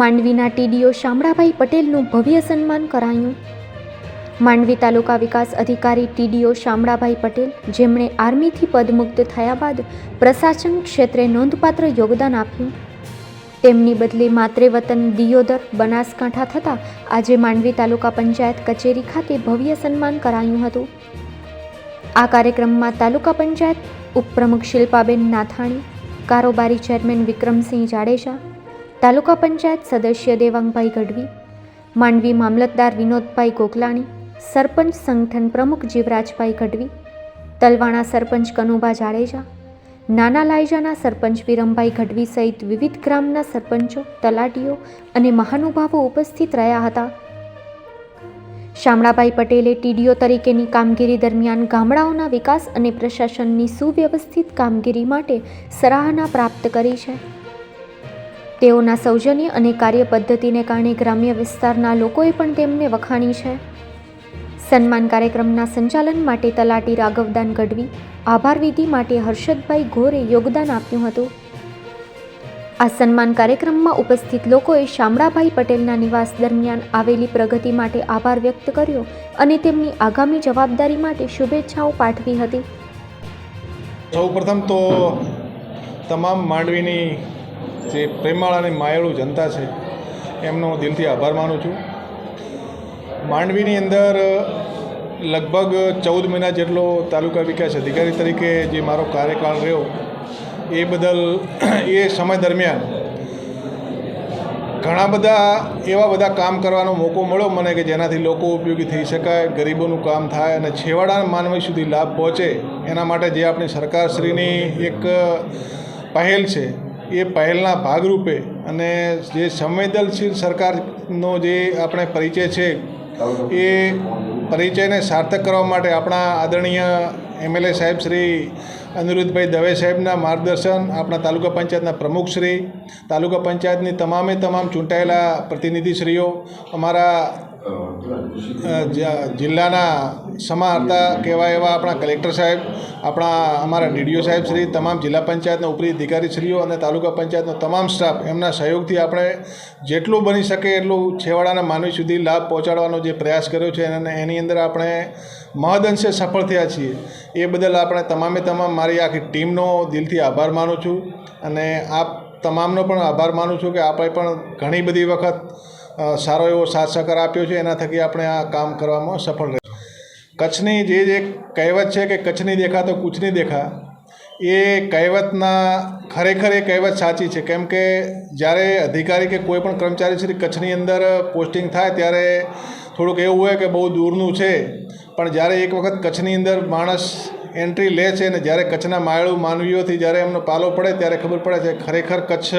માંડવીના ટીડીઓ શામળાભાઈ પટેલનું ભવ્ય સન્માન કરાયું. માંડવી તાલુકા વિકાસ અધિકારી ટીડીઓ શામળાભાઈ પટેલ, જેમણે આર્મીથી પદમુક્ત થયા બાદ પ્રશાસન ક્ષેત્રે નોંધપાત્ર યોગદાન આપ્યું. તેમની બદલે માતૃ વતન દિયોદર, બનાસકાંઠા થતાં આજે માંડવી તાલુકા પંચાયત કચેરી ખાતે ભવ્ય સન્માન કરાયું હતું. આ કાર્યક્રમમાં તાલુકા પંચાયત ઉપપ્રમુખ શિલ્પાબેન નાથાણી, કારોબારી ચેરમેન વિક્રમસિંહ જાડેજા તાલુકા પંચાયત સદસ્ય દેવાંગભાઈ ગઢવી, માંડવી મામલતદાર વિનોદભાઈ ગોકલાણી સરપંચ સંગઠન પ્રમુખ જીવરાજભાઈ ગઢવી, તલવાણા સરપંચ કનુભા જાડેજા, નાના લાયજાના સરપંચ વિરમભાઈ ગઢવી સહિત વિવિધ ગ્રામના સરપંચો, તલાટીઓ અને મહાનુભાવો ઉપસ્થિત રહ્યા હતા. શામળાભાઈ પટેલે ટીડીઓ તરીકેની કામગીરી દરમિયાન ગામડાઓના વિકાસ અને પ્રશાસનની સુવ્યવસ્થિત કામગીરી માટે સરાહના પ્રાપ્ત કરી છે. તેઓના સૌજન્ય અને કાર્ય પદ્ધતિને કારણે ગ્રામ્ય વિસ્તારના લોકોએ પણ તેમને વખાણી છે. સન્માન કાર્યક્રમના સંચાલન માટે તલાટી રાઘવદાન ગઢવી, આભાર વિધિ માટે હર્ષદભાઈ ઘોરે યોગદાન આપ્યું હતું. આ સન્માન કાર્યક્રમમાં ઉપસ્થિત લોકોએ શામળાભાઈ પટેલના નિવાસ દરમિયાન આવેલી પ્રગતિ માટે આભાર વ્યક્ત કર્યો અને તેમની આગામી જવાબદારી માટે શુભેચ્છાઓ પાઠવી હતી. સૌ પ્રથમ તો તમામ માંડવીની જે પ્રેમાળ અને માયાળુ જનતા છે, એમનો હું દિલથી આભાર માનું છું. માંડવીની અંદર લગભગ ચૌદ મહિના જેટલો તાલુકા વિકાસ અધિકારી તરીકે જે મારો કાર્યકાળ રહ્યો, એ બદલ એ સમય દરમિયાન ઘણા બધા એવા બધા કામ કરવાનો મોકો મળ્યો મને કે જેનાથી લોકો ઉપયોગી થઈ શકાય, ગરીબોનું કામ થાય અને છેવાડાના માનવી સુધી લાભ પહોંચે, એના માટે જે આપણી સરકારશ્રીની એક પહેલ છે એ પહેલના ભાગરૂપે અને જે સંવેદનશીલ સરકારનો જે આપણે પરિચય છે, એ પરિચયને સાર્થક કરવા માટે આપણા આદરણીય એમએલએ સાહેબ શ્રી અનિરુદ્ધભાઈ દવે સાહેબના માર્ગદર્શન, આપણા તાલુકા પંચાયતના પ્રમુખશ્રી તાલુકા પંચાયતની તમામે તમામ ચૂંટાયેલા પ્રતિનિધિશ્રીઓ, અમારા જિલ્લાના સમાહર્તા કહેવાય એવા આપણા કલેક્ટર સાહેબ, આપણા અમારા ડીડીઓ સાહેબ શ્રી, તમામ જિલ્લા પંચાયતના ઉપરી અધિકારીશ્રીઓ અને તાલુકા પંચાયતનો તમામ સ્ટાફ, એમના સહયોગથી આપણે જેટલું બની શકે એટલું છેવાડાના માનવી સુધી લાભ પહોંચાડવાનો જે પ્રયાસ કર્યો છે અને એની અંદર આપણે મહદઅંશે સફળ થયા છીએ. એ બદલ આપણે તમામે તમામ મારી આખી ટીમનો દિલથી આભાર માનું છું અને આપ તમામનો પણ આભાર માનું છું કે આપણે પણ ઘણી બધી વખત સારો એવો સાથ સહકાર આપ્યો છે. એના થકી આપણે આ કામ કરવામાં સફળ રહ્યા કચ્છની જે જે કહેવત છે કે કચ્છની દેખા તો કૂચની દેખા, એ કહેવતના ખરેખર એ કહેવત સાચી છે. કેમ કે જ્યારે અધિકારી કે કોઈ પણ કર્મચારી શ્રી કચ્છની અંદર પોસ્ટિંગ થાય ત્યારે થોડુંક એવું હોય કે બહુ દૂરનું છે. પણ જ્યારે એક વખત કચ્છની અંદર માણસ એન્ટ્રી લે છે અને જ્યારે કચ્છના માયાળુ માનવીઓથી જ્યારે એમનો પાલો પડે ત્યારે ખબર પડે છે ખરેખર કચ્છ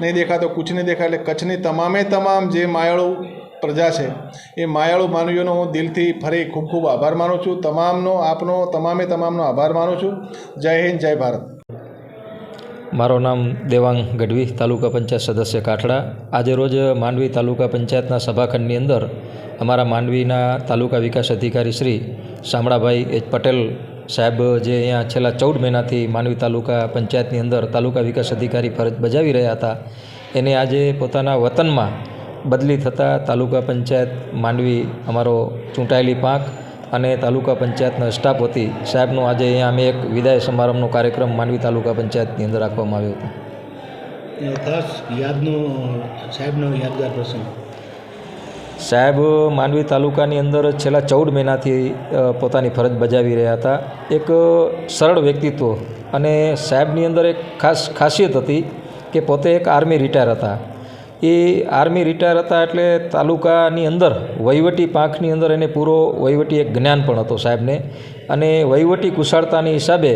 નહીં દેખાતો કુછ નહીં દેખા એટલે કચ્છની તમામે તમામ જે માયાળુ પ્રજા છે, એ માયાળુ માનવીઓનો હું દિલથી ફરી ખૂબ ખૂબ આભાર માનું છું. તમામનો, આપનો, તમામે તમામનો આભાર માનું છું. જય હિન્દ, જય ભારત. મારું નામ દેવાંગ ગઢવી, તાલુકા પંચાયત સદસ્ય કાઠડા. આજે રોજ માંડવી તાલુકા પંચાયતના સભાખંડની અંદર અમારા માંડવીના તાલુકા વિકાસ અધિકારી શ્રી શામળાભાઈ એચ પટેલ સાહેબ, જે અહીંયા છેલ્લા ચૌદ મહિનાથી માંડવી તાલુકા પંચાયતની અંદર તાલુકા વિકાસ અધિકારી ફરજ બજાવી રહ્યા હતા, એને આજે પોતાના વતનમાં બદલી થતાં તાલુકા પંચાયત માંડવી અમારો ચૂંટાયેલી પાંખ અને તાલુકા પંચાયતના સ્ટાફ વતી સાહેબનો આજે અહીંયા અમે એક વિદાય સમારંભનો કાર્યક્રમ માંડવી તાલુકા પંચાયતની અંદર રાખવામાં આવ્યો હતો. ખાસ યાદનો, સાહેબનો યાદગાર પ્રસંગ. સાહેબ, માંડવી તાલુકાની અંદર છેલ્લા ચૌદ મહિનાથી પોતાની ફરજ બજાવી રહ્યા હતા. એક સરળ વ્યક્તિત્વ અને સાહેબની અંદર એક ખાસ ખાસિયત હતી કે પોતે એક આર્મી રિટાયર હતા. એ આર્મી રિટાયર હતા એટલે તાલુકાની અંદર, વહીવટી પાંખની અંદર એને પૂરો વહીવટી એક જ્ઞાન પણ હતો સાહેબને. અને વહીવટી કુશળતાની હિસાબે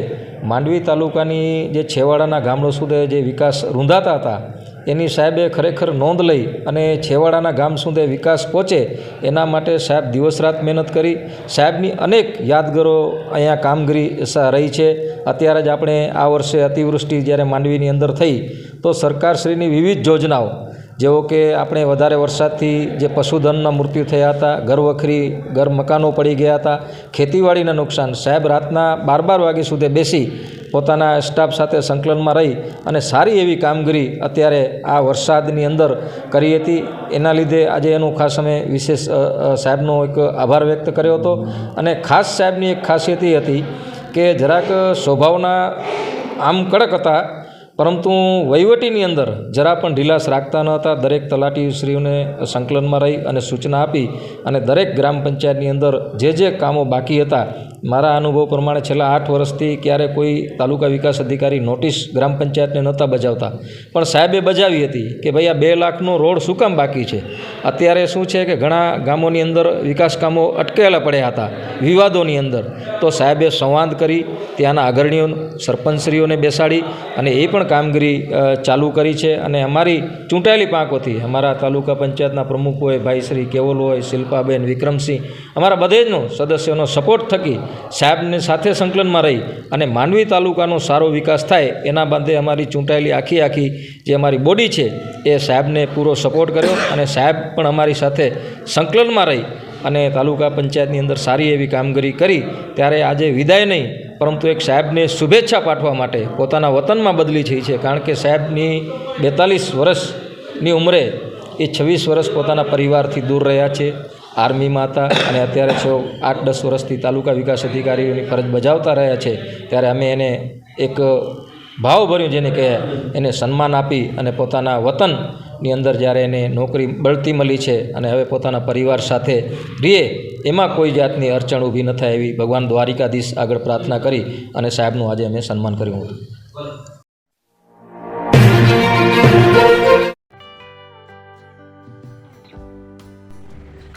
માંડવી તાલુકાની જે છેવાડાના ગામડો સુધી જે વિકાસ રૂંધાતા હતા એની સાહેબે ખરેખર નોંધ લઈ અને છેવાડાના ગામ સુધી વિકાસ પહોંચે, એના માટે સાહેબ દિવસ રાત મહેનત કરી. સાહેબની અનેક યાદગારો અહીંયા કામગીરી રહી છે. અત્યારે જ આપણે આ વર્ષે અતિવૃષ્ટિ જ્યારે માંડવીની અંદર થઈ, તો સરકારશ્રીની વિવિધ યોજનાઓ જેવો કે આપણે વધારે વરસાદથી જે પશુધનના મૃત્યુ થયા હતા ઘર વખરી ઘર મકાનો પડી ગયા હતા, ખેતીવાડીના નુકસાન, સાહેબ રાતના બાર બાર વાગ્યા સુધી બેસી પોતાના સ્ટાફ સાથે સંકલનમાં રહી અને સારી એવી કામગીરી અત્યારે આ વરસાદની અંદર કરી હતી. એના લીધે આજે એનું ખાસ અમે વિશેષ સાહેબનો એક આભાર વ્યક્ત કર્યો હતો. અને ખાસ સાહેબની એક ખાસિયત હતી કે જરાક સ્વભાવના આમ કડક હતા, પરંતુ વહીવટીની અંદર જરા પણ ઢીલાસ રાખતા ન હતા. દરેક તલાટીશ્રીઓને સંકલનમાં રહી અને સૂચના આપી અને દરેક ગ્રામ પંચાયતની અંદર જે જે કામો બાકી હતા મારા અનુભવ પ્રમાણે છેલ્લા આઠ વર્ષથી ક્યારે કોઈ તાલુકા વિકાસ અધિકારી નોટિસ ગ્રામ પંચાયતને નહોતા બજાવતા. પણ સાહેબે બજાવી હતી કે ભાઈ આ બે લાખનો રોડ શું કામ બાકી છે? અત્યારે શું છે કે ઘણા ગામોની અંદર વિકાસ કામો અટકેલા પડ્યા હતા, વિવાદોની અંદર. તો સાહેબે સંવાદ કરી, ત્યાંના અગ્રણીઓ, સરપંચશ્રીઓને બેસાડી અને એ પણ કામગીરી ચાલુ કરી છે. અને અમારી ચૂંટાયેલી પાંખોથી અમારા તાલુકા પંચાયતના પ્રમુખ હોય ભાઈ શ્રી કેવલ હોય, શિલ્પાબેન વિક્રમસિંહ, અમારા બધેજનો સદસ્યોનો સપોર્ટ થકી સાહેબને સાથે સંકલનમાં રહી અને માંડવી તાલુકાનો સારો વિકાસ થાય એના બાંધે અમારી ચૂંટાયેલી આખી આખી જે અમારી બોડી છે એ સાહેબને પૂરો સપોર્ટ કર્યો અને સાહેબ પણ અમારી સાથે સંકલનમાં રહી અને તાલુકા પંચાયતની અંદર સારી એવી કામગીરી કરી ત્યારે આજે વિદાય નહીં, પરંતુ એક સાહેબને શુભેચ્છા પાઠવા માટે પોતાના વતનમાં બદલી થઈ છે, કારણ કે સાહેબની બેતાલીસ વર્ષની ઉંમરે એ છવ્વીસ વર્ષ પોતાના પરિવારથી દૂર રહ્યા છે. આર્મીમાં હતા અને અત્યારે છો, આઠ, દસ વર્ષથી તાલુકા વિકાસ અધિકારીઓની ફરજ બજાવતા રહ્યા છે, ત્યારે અમે એને એક ભાવભર્યું જેને કહે, એને સન્માન આપી અને પોતાના વતનની અંદર જ્યારે એને નોકરી બળતી મળી છે અને હવે પોતાના પરિવાર સાથે રીએ એમાં કોઈ જાતની અડચણ ઊભી ન થાય એવી ભગવાન દ્વારિકાધીશ આગળ પ્રાર્થના કરી અને સાહેબનું આજે અમે સન્માન કર્યું હતું.